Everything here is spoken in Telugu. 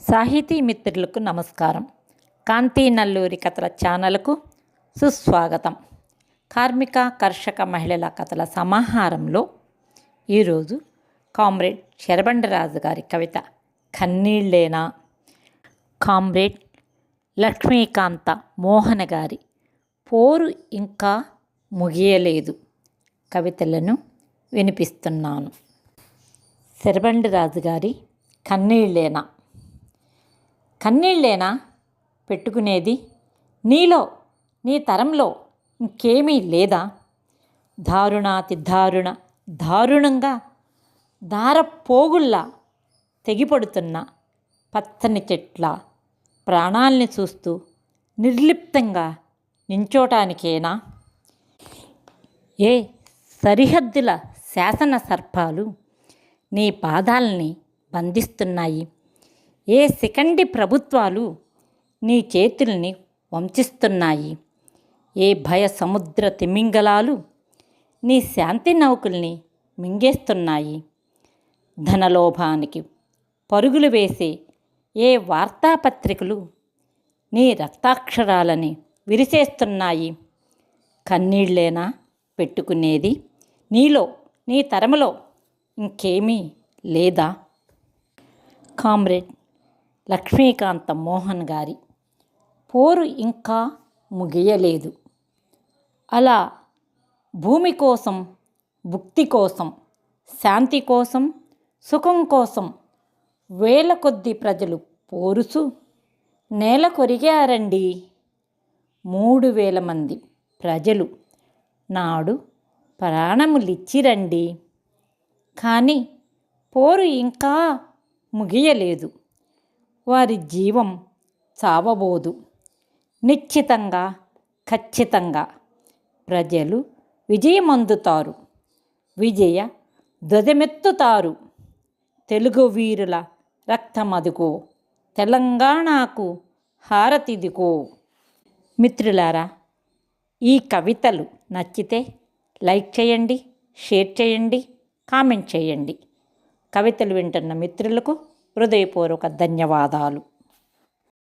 సాహితీ మిత్రులకు నమస్కారం. కాంతి నల్లూరి కథల ఛానల్కు సుస్వాగతం. కార్మిక కర్షక మహిళల కథల సమాహారంలో ఈరోజు కామ్రేడ్ శరబండరాజు గారి కవిత కన్నీళ్ళేనా కామ్రేడ్ లక్ష్మీకాంత మోహన గారి పోరు ఇంకా ముగియలేదు కవితలను వినిపిస్తున్నాను. శరబండరాజు గారి కన్నీళ్ళేనా కన్నీళ్ళేనా? పెట్టుకునేది? నీలో నీ తరంలో ఇంకేమీ లేదా? దారుణాతి దారుణ దారుణంగా దారపోగుల్లా తెగిపడుతున్న పచ్చని చెట్ల ప్రాణాల్ని చూస్తూ నిర్లిప్తంగా నించోటానికేనా? ఏ సరిహద్దుల శాసన సర్పాలు నీ పాదాలని బంధిస్తున్నాయి. ఏ సెకండి ప్రభుత్వాలు నీ చేతుల్ని వంచిస్తున్నాయి? ఏ భయ సముద్ర తిమింగలాలు నీ శాంతి నౌకల్ని మింగేస్తున్నాయి? ధనలోభానికి పరుగులు వేసే ఏ వార్తాపత్రికలు నీ రక్తాక్షరాలని విరిసేస్తున్నాయి కన్నీళ్ళేనా పెట్టుకునేది? నీలో నీ తరములో ఇంకేమీ లేదా? కామ్రేడ్ లక్ష్మీకాంత మోహన్ గారి. పోరు ఇంకా ముగియలేదు. అలా భూమి కోసం భుక్తి కోసం శాంతి కోసం సుఖం కోసం వేల కొద్ది ప్రజలు పోరుసు నేల కొరిగారండి మూడు వేల మంది ప్రజలు. నాడు ప్రాణములిచ్చిరండి. కానీ పోరు ఇంకా ముగియలేదు. వారి జీవం చావబోదు. నిశ్చితంగా ఖచ్చితంగా ప్రజలు విజయమందుతారు. విజయ ధ్వజమెత్తుతారు. తెలుగు వీరుల రక్తమదుగో తెలంగాణకు హారతిదికో. మిత్రులారా ఈ కవితలు నచ్చితే లైక్ చేయండి షేర్ చేయండి కామెంట్ చేయండి. కవితలు వింటున్న మిత్రులకు హృదయపూర్వక ధన్యవాదాలు.